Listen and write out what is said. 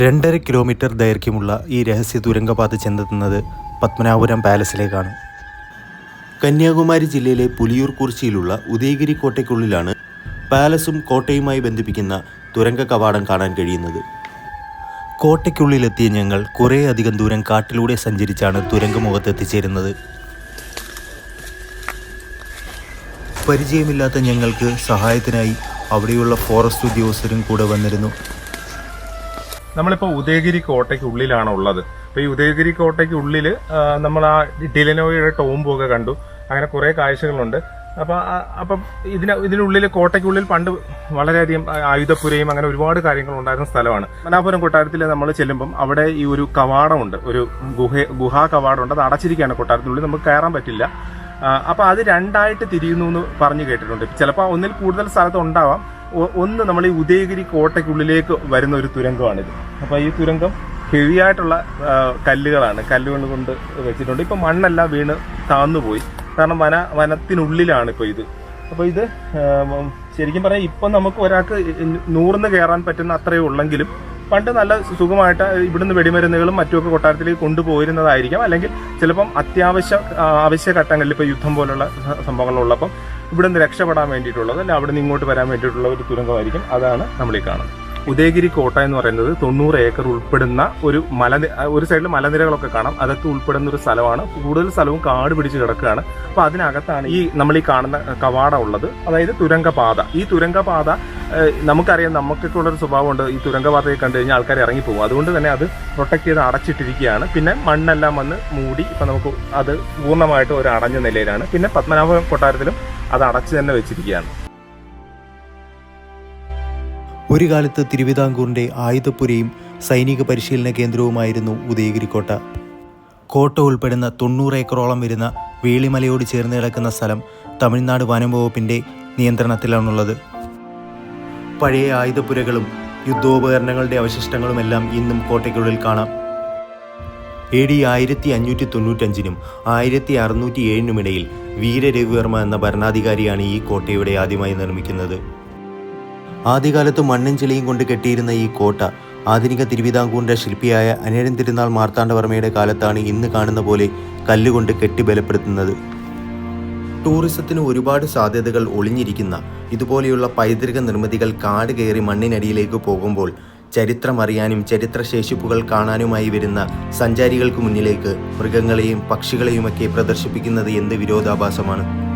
രണ്ടര കിലോമീറ്റർ ദൈർഘ്യമുള്ള ഈ രഹസ്യ തുരങ്കപാത ചെന്നെത്തുന്നത് പത്മനാഭപുരം പാലസിലേക്കാണ്. കന്യാകുമാരി ജില്ലയിലെ പുലിയൂർ കുറിച്ചിയിലുള്ള ഉദയഗിരി കോട്ടയ്ക്കുള്ളിലാണ് പാലസും കോട്ടയുമായി ബന്ധിപ്പിക്കുന്ന തുരങ്ക കവാടം കാണാൻ കഴിയുന്നത്. കോട്ടയ്ക്കുള്ളിലെത്തിയ ഞങ്ങൾ കുറേയധികം ദൂരം കാട്ടിലൂടെ സഞ്ചരിച്ചാണ് തുരങ്കമുഖത്ത് എത്തിച്ചേരുന്നത്. പരിചയമില്ലാത്ത ഞങ്ങൾക്ക് സഹായത്തിനായി അവിടെയുള്ള ഫോറസ്റ്റ് ഉദ്യോഗസ്ഥരും കൂടെ വന്നിരുന്നു. നമ്മളിപ്പോൾ ഉദയഗിരി കോട്ടയ്ക്ക് ഉള്ളിലാണ് ഉള്ളത് അപ്പോൾ ഈ ഉദയഗിരി കോട്ടയ്ക്ക് ഉള്ളിൽ നമ്മൾ ആ ഡിലനോയുടെ ടോംബൊക്കെ കണ്ടു. അങ്ങനെ കുറേ കാഴ്ചകളുണ്ട്. അപ്പോൾ അപ്പം ഇതിന് ഇതിനുള്ളിൽ കോട്ടയ്ക്കുള്ളിൽ പണ്ട് വളരെയധികം ആയുധപ്പുരയും അങ്ങനെ ഒരുപാട് കാര്യങ്ങൾ ഉണ്ടായിരുന്ന സ്ഥലമാണ്. മനാപുരം കൊട്ടാരത്തിൽ നമ്മൾ ചെല്ലുമ്പം അവിടെ ഈ ഒരു കവാടമുണ്ട്. ഒരു ഗുഹ ഗുഹാ കവാടമുണ്ട്. അത് അടച്ചിരിക്കുകയാണ് കൊട്ടാരത്തിനുള്ളിൽ. നമുക്ക് കയറാൻ പറ്റില്ല. അപ്പോൾ അത് രണ്ടായിട്ട് തിരിയുന്നു എന്ന് പറഞ്ഞു കേട്ടിട്ടുണ്ട്. ചിലപ്പോൾ ഒന്നിൽ കൂടുതൽ സ്ഥലത്ത് ഉണ്ടാവാം. ഒന്ന് നമ്മൾ ഈ ഉദയഗിരി കോട്ടയ്ക്കുള്ളിലേക്ക് വരുന്ന ഒരു തുരങ്കമാണിത്. അപ്പൊ ഈ തുരങ്കം ഹെവിയായിട്ടുള്ള കല്ലുകളാണ്. കല്ലുകൾ കൊണ്ട് വെച്ചിട്ടുണ്ട്. ഇപ്പൊ മണ്ണെല്ലാം വീണ് താന്നുപോയി. കാരണം വന വനത്തിനുള്ളിലാണ് ഇപ്പൊ ഇത്. അപ്പൊ ഇത് ശരിക്കും പറഞ്ഞാൽ ഇപ്പൊ നമുക്ക് ഒരാൾക്ക് നൂറിന്ന് കയറാൻ പറ്റുന്ന അത്രയേ ഉള്ളെങ്കിലും പണ്ട് നല്ല സുഖമായിട്ട് ഇവിടുന്ന് വെടിമരുന്നുകളും മറ്റുമൊക്കെ കൊട്ടാരത്തിലേക്ക് കൊണ്ടുപോയിരുന്നതായിരിക്കാം. അല്ലെങ്കിൽ ചിലപ്പം അത്യാവശ്യ ആവശ്യ ഘട്ടങ്ങളിൽ യുദ്ധം പോലുള്ള സ- സംഭവങ്ങളുള്ളപ്പം ഇവിടുന്ന് രക്ഷപ്പെടാൻ വേണ്ടിയിട്ടുള്ളത് അല്ല അവിടെ നിന്ന് ഇങ്ങോട്ട് വരാൻ വേണ്ടിയിട്ടുള്ള ഒരു തുരങ്കമായിരിക്കും. അതാണ് നമ്മൾ ഈ കാണുന്നത്. ഉദയഗിരി കോട്ട എന്ന് പറയുന്നത് തൊണ്ണൂറ് ഏക്കർ ഉൾപ്പെടുന്ന ഒരു മല ഒരു സൈഡിൽ മലനിരകളൊക്കെ കാണാം. അതൊക്കെ ഉൾപ്പെടുന്ന ഒരു സ്ഥലമാണ്. കൂടുതൽ സ്ഥലവും കാട് പിടിച്ച് കിടക്കുകയാണ്. അപ്പൊ അതിനകത്താണ് ഈ നമ്മൾ ഈ കാണുന്ന കവാടം ഉള്ളത്. അതായത് തുരങ്കപാത. ഈ തുരങ്കപാത നമുക്കറിയാം നമുക്കൊക്കെ ഉള്ളൊരു സ്വഭാവമുണ്ട്. ഈ തുരങ്കപാതയെ കണ്ടു കഴിഞ്ഞാൽ ആൾക്കാർ ഇറങ്ങിപ്പോകും. അതുകൊണ്ട് തന്നെ അത് പ്രൊട്ടക്ട് ചെയ്ത് അടച്ചിട്ടിരിക്കുകയാണ്. പിന്നെ മണ്ണെല്ലാം വന്ന് മൂടി ഇപ്പൊ നമുക്ക് അത് പൂർണമായിട്ട് ഒരു അടഞ്ഞ നിലയിലാണ്. പിന്നെ പത്മനാഭ കൊട്ടാരത്തിലും അത് അടച്ചു തന്നെ വെച്ചിരിക്കുകയാണ്. ഒരു കാലത്ത് തിരുവിതാംകൂറിന്റെ ആയുധപ്പുരയും സൈനിക പരിശീലന കേന്ദ്രവുമായിരുന്നു ഉദയഗിരി കോട്ട ഉൾപ്പെടുന്ന തൊണ്ണൂറ് ഏക്കറോളം വരുന്ന വേളിമലയോട് ചേർന്ന് കിടക്കുന്ന സ്ഥലം തമിഴ്നാട് വനം വകുപ്പിന്റെ നിയന്ത്രണത്തിലാണുള്ളത്. പഴയ ആയുധപ്പുരകളും യുദ്ധോപകരണങ്ങളുടെ അവശിഷ്ടങ്ങളുമെല്ലാം ഇന്നും കോട്ടയ്ക്കുള്ളിൽ കാണാം. എ ഡി ആയിരത്തി അഞ്ഞൂറ്റി തൊണ്ണൂറ്റഞ്ചിനും ആയിരത്തി അറുന്നൂറ്റി ഏഴിനുമിടയിൽ വീരരവിവർമ്മ എന്ന ഭരണാധികാരിയാണ് ഈ കോട്ടയുടെ ആദ്യമായി നിർമ്മിക്കുന്നത്. ആദ്യകാലത്ത് മണ്ണും ചെളിയും കൊണ്ട് കെട്ടിയിരുന്ന ഈ കോട്ട ആധുനിക തിരുവിതാംകൂറിന്റെ ശില്പിയായ അനേരം തിരുനാൾ മാർത്താണ്ഡവർമ്മയുടെ കാലത്താണ് ഇന്ന് കാണുന്ന പോലെ കല്ലുകൊണ്ട് കെട്ടി ബലപ്പെടുത്തുന്നത്. ടൂറിസത്തിന് ഒരുപാട് സാധ്യതകൾ ഒളിഞ്ഞിരിക്കുന്ന ഇതുപോലെയുള്ള പൈതൃക നിർമ്മിതികൾ കാട് കയറി മണ്ണിനടിയിലേക്ക് പോകുമ്പോൾ ചരിത്രമറിയാനും ചരിത്രശേഷിപ്പുകൾ കാണാനുമായി വരുന്ന സഞ്ചാരികൾക്ക് മുന്നിലേക്ക് മൃഗങ്ങളെയും പക്ഷികളെയുമൊക്കെ പ്രദർശിപ്പിക്കുന്നത് എന്ത് വിരോധാഭാസമാണ്?